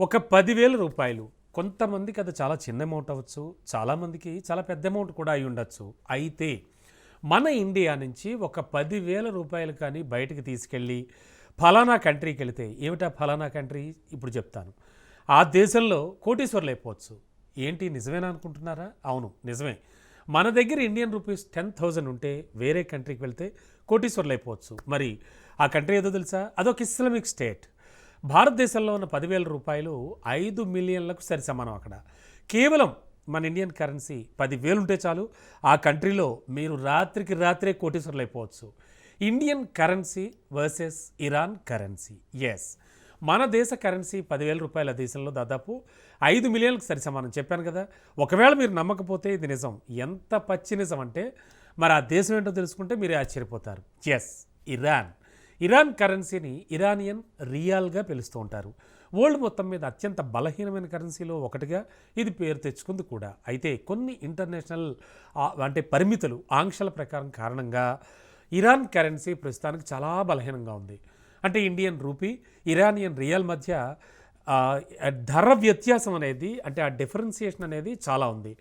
ఒక పదివేల రూపాయలు. కొంతమందికి అది చాలా చిన్న అమౌంట్ అవ్వచ్చు చాలామందికి చాలా పెద్ద అమౌంట్ కూడా అయి ఉండొచ్చు. అయితే మన ఇండియా నుంచి ఒక పదివేల రూపాయలు కానీ బయటకు తీసుకెళ్ళి ఫలానా కంట్రీకి వెళితే ఏమిటా ఫలానా కంట్రీ ఇప్పుడు చెప్తాను. ఆ దేశంలో కోటీశ్వర్లు అయిపోవచ్చు. ఏంటి? నిజమేనా అనుకుంటున్నారా? అవును నిజమే. మన దగ్గర ఇండియన్ రూపీస్ టెన్ థౌజండ్ ఉంటే వేరే కంట్రీకి వెళ్తే కోటీశ్వర్లు అయిపోవచ్చు. మరి ఆ కంట్రీ ఏదో తెలుసా? అదొక ఇస్లామిక్ స్టేట్ భారతదేశంలో ఉన్న పదివేల రూపాయలు ఐదు మిలియన్లకు సరి సమానం అక్కడ. కేవలం మన ఇండియన్ కరెన్సీ పదివేలు ఉంటే చాలు. ఆ కంట్రీలో మీరు రాత్రికి రాత్రే కోటీశ్వర్లు అయిపోవచ్చు Indian currency versus Iran currency. Yes మన దేశ కరెన్సీ పదివేల రూపాయల దేశంలో దాదాపు ఐదు మిలియన్లకు సరి సమానం చెప్పాను కదా. ఒకవేళ మీరు నమ్మకపోతే ఇది నిజం. ఎంత పచ్చి నిజం అంటే మరి ఆ దేశం ఏంటో తెలుసుకుంటే మీరే ఆశ్చర్యపోతారు. Yes Iran. ఇరాన్ కరెన్సీని ఇరానియన్ రియాల్గా పిలుస్తూ ఉంటారు. వరల్డ్ మొత్తం మీద అత్యంత బలహీనమైన కరెన్సీలో ఒకటిగా ఇది పేరు తెచ్చుకుంది కూడా. అయితే కొన్ని ఇంటర్నేషనల్ అంటే పరిమితులు ఆంక్షల ప్రకారం కారణంగా ఇరాన్ కరెన్సీ ప్రస్తుతానికి చాలా బలహీనంగా ఉంది. అంటే ఇండియన్ రూపీ ఇరానియన్ రియల్ మధ్య ధర వ్యత్యాసం అనేది అంటే ఆ డిఫరెన్సియేషన్ అనేది చాలా ఉంది.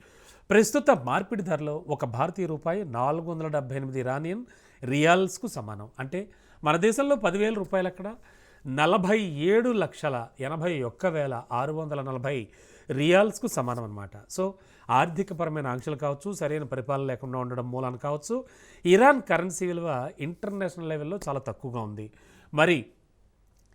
ప్రస్తుత మార్పిడి ధరలో ఒక భారతీయ రూపాయి నాలుగు వందల డెబ్బై ఎనిమిది ఇరానియన్ రియాల్స్కు సమానం. అంటే మన దేశంలో పదివేల రూపాయలు అక్కడ నలభై ఏడు లక్షల ఎనభై ఒక్క వేల ఆరు వందల నలభై రియాల్స్కు సమానం అనమాట సో ఆర్థికపరమైన ఆంక్షలు కావచ్చు సరైన పరిపాలన లేకుండా ఉండడం మూలాన కావచ్చు ఇరాన్ కరెన్సీ విలువ ఇంటర్నేషనల్ లెవెల్లో చాలా తక్కువగా ఉంది. మరి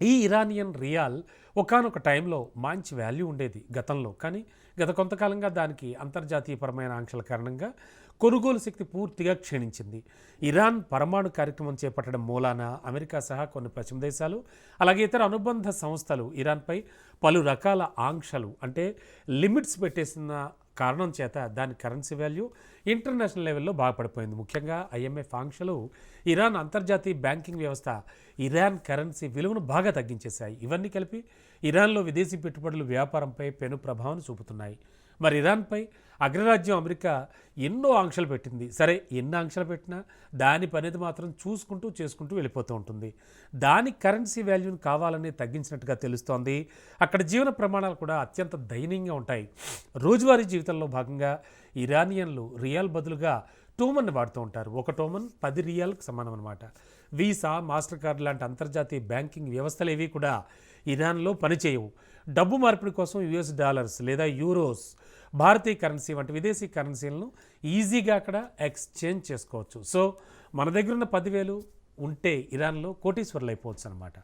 ఈ ఇరానియన్ రియాల్ ఒకానొక టైంలో మంచి వాల్యూ ఉండేది గతంలో. కానీ గత కొంతకాలంగా దానికి అంతర్జాతీయపరమైన ఆంక్షల కారణంగా కొనుగోలు శక్తి పూర్తిగా క్షీణించింది. ఇరాన్ పరమాణు కార్యక్రమం చేపట్టడం మూలాన అమెరికా సహా కొన్ని పశ్చిమ దేశాలు అలాగే ఇతర అనుబంధ సంస్థలు ఇరాన్పై పలు రకాల ఆంక్షలు అంటే లిమిట్స్ పెట్టేసిన కారణం చేత దాని కరెన్సీ వాల్యూ ఇంటర్నేషనల్ లెవెల్లో బాగుపడిపోయింది. ముఖ్యంగా ఐఎంఎఫ్ ఆంక్షలు ఇరాన్ అంతర్జాతీయ బ్యాంకింగ్ వ్యవస్థ ఇరాన్ కరెన్సీ విలువను బాగా తగ్గించేశాయి. ఇవన్నీ కలిపి ఇరాన్లో విదేశీ పెట్టుబడులు వ్యాపారంపై పెను ప్రభావం చూపుతున్నాయి. మరి ఇరాన్పై అగ్రరాజ్యం అమెరికా ఎన్నో ఆంక్షలు పెట్టింది. సరే ఎన్ని ఆంక్షలు పెట్టినా దాని పనిది మాత్రం చూసుకుంటూ చేసుకుంటూ వెళ్ళిపోతూ ఉంటుంది. దాని కరెన్సీ వాల్యూని కావాలని తగ్గించినట్టుగా తెలుస్తోంది. అక్కడ జీవన ప్రమాణాలు కూడా అత్యంత దయనీయంగా ఉంటాయి. రోజువారీ జీవితంలో భాగంగా ఇరానియన్లు రియల్ బదులుగా టోమన్ వాడుతూ ఉంటారు. ఒక టోమన్ పది రియాల్కి సమానం అనమాట వీసా మాస్టర్ కార్డ్ లాంటి అంతర్జాతీయ బ్యాంకింగ్ వ్యవస్థలు ఏవి కూడా ఇరాన్లో పనిచేయవు. డబ్బు మార్పిడి కోసం యుఎస్ డాలర్స్ లేదా యూరోస్ భారతీయ కరెన్సీ వంటి విదేశీ కరెన్సీలను ఈజీగా అక్కడ ఎక్స్చేంజ్ చేసుకోవచ్చు. సో మన దగ్గర ఉన్న పదివేలు ఉంటే ఇరాన్లో కోటీశ్వర్లు అయిపోవచ్చు అనమాట